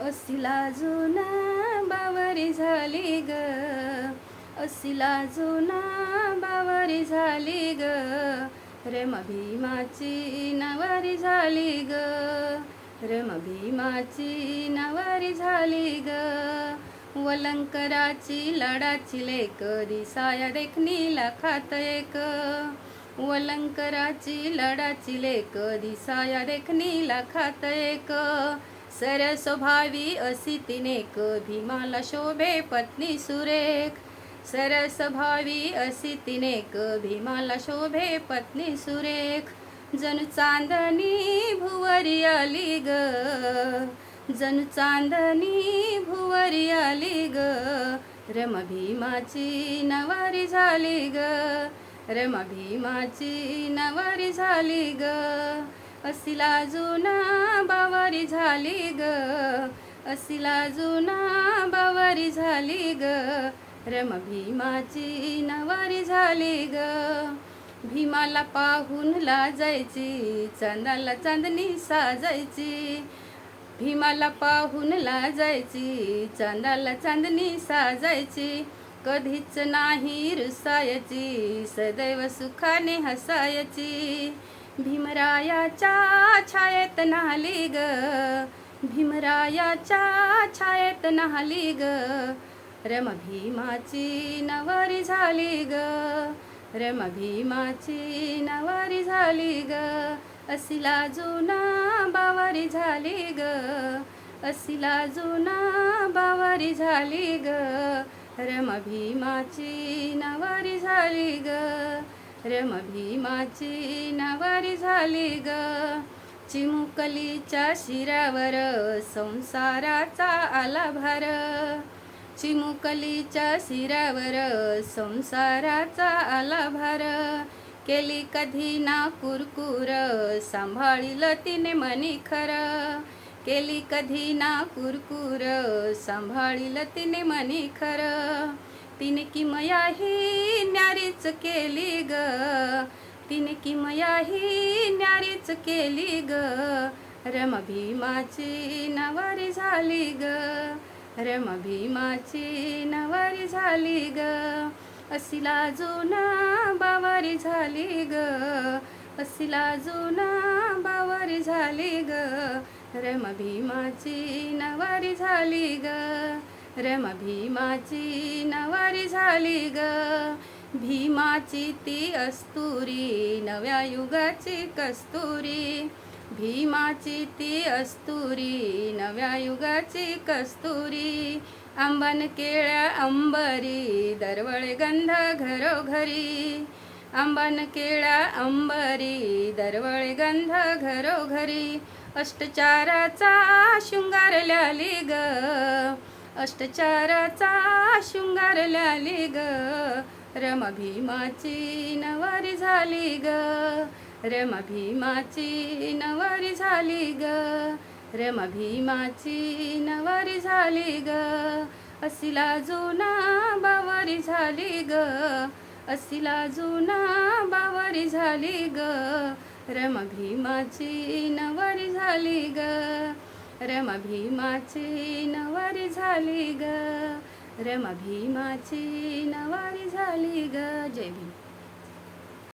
असिला जुना बावरी झाली ग. असिला जुना बावरी झाली ग. रेम भीमाची नवारी झाली ग. रेम भीमाची नवारी झाली ग. वलंकराची लडाची लेक दिसाया देखनीला खात एक. वलंकराची लडाची लेक दिसाया देखनीला खात एक. सर स्वभावी असी तिनेक भीमाला शोभे पत्नी सुरेख. सरस असी तिनेक भीमाला शोभे पत्नी सुरेख. जणू चांदणी भुवरी आली ग. जणू चांदणी भुवरी आली ग. रम भीमाची नवारी झाली ग. रम भीमाची नवारी झाली ग. असिला जुना झाली ग असिला जुना बावारी झाली ग रम भीमाची नवारी झाली ग. भीमाला पाहून लाजायची चांदाला चांदणी साजायची. भीमाला पाहून लाजायची चांदाला चांदणी साजायची. कधीच नाही रुसायची सदैव सुखाने हसायची. भीमरायाच्या छायेत नाली ग. भीमरायाच्या छायेत नाली ग. रम भीमाची नवारी झाली ग. रम भीमाची नवारी झाली ग. असिला जुना बावारी झाली ग. असिला जुना बावारी झाली ग. रम भीमाची नवारी झाली ग. रम भीमाची नवारी झाली ग. चिमुकलीच्या शिरावर संसाराचा आला भार चिमुकलीच्या शिरावर संसाराचा आला भार केली कधी ना कुरकुर सांभाळिलं तिने मनी खरं. केली कधी ना कुरकुर सांभाळील तिने मनी खरं. तिने किमया ही न्यारीच केली ग. तिने किमया ही न्यारीच केली ग. रम भीमाची नवारी झाली ग. रम भीमाची नवारी झाली ग. असिला जुना बावारी झाली ग. असिला जुना बावारी झाली ग. रम भीमाची नवारी झाली ग. रम भीमाची नवारी झाली ग. भीमाची ती अस्तुरी नव्या युगाची कस्तुरी. भीमाची ती अस्तुरी नव्या युगाची कस्तुरी. अंबन केळ्या अंबरी दरवळे गंध घरोघरी. अंबन केळ्या अंबरी दरवळे गंध घरोघरी. अष्टचाराचा शृंगार ल्याली ग. अष्टचाराचा शृंगार ल्याली ग. रमभीमाची नवारी झाली ग. रमभीमाची नवारी झाली ग. रमभीमाची नवारी झाली ग. असिला जुना बावारी झाली ग. असिला जुना बावारी झाली ग. रमभीमाची नवारी झाली ग. रमभीमाची नवारी झाली ग. रम भीमाची नवारी झाली ग. जय भीम.